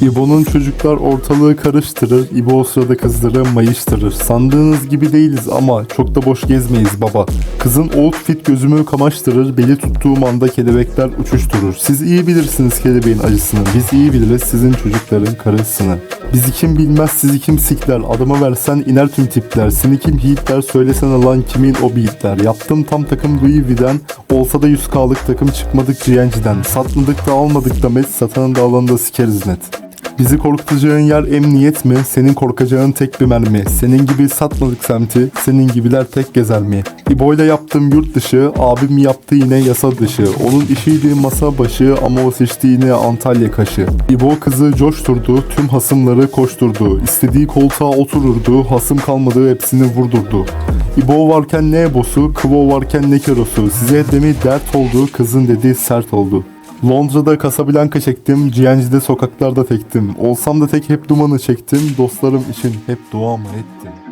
İbo'nun çocuklar ortalığı karıştırır, İbo o sırada kızları mayıştırır. Sandığınız gibi değiliz ama çok da boş gezmeyiz baba. Kızın outfit gözümü kamaştırır, beli tuttuğum anda kelebekler uçuşturur. Siz iyi bilirsiniz kelebeğin acısını, biz iyi biliriz sizin çocukların karısını.'' Bizi kim bilmez sizi kim sikler, adıma versen iner tüm tipler. Seni kim Hitler söylesene lan kimin o beatler. Yaptım tam takım Louis olsa da 100k'lık takım çıkmadık GNG'den. Satmadık da almadık da met, satanın da alanı da sikeriz net. Bizi korkutacağın yer emniyet mi? Senin korkacağın tek bir mermi. Senin gibi satmadık semti, senin gibiler tek gezer mi? İbo'yla yaptım yurt dışı, abim yaptı yine yasa dışı. Onun işiydi masa başı ama o seçti yine Antalya kaşı. İbo kızı coşturdu, tüm hasımları koşturdu. İstediği koltuğa otururdu, hasım kalmadı hepsini vurdurdu. İbo varken ne ebosu, Kvo varken ne kerosu. Size demi dert oldu, kızın dedi sert oldu. Londra'da Casablanca çektim, GNG'de sokaklarda tektim. Olsam da tek hep dumanı çektim, dostlarım için hep dua mı ettim.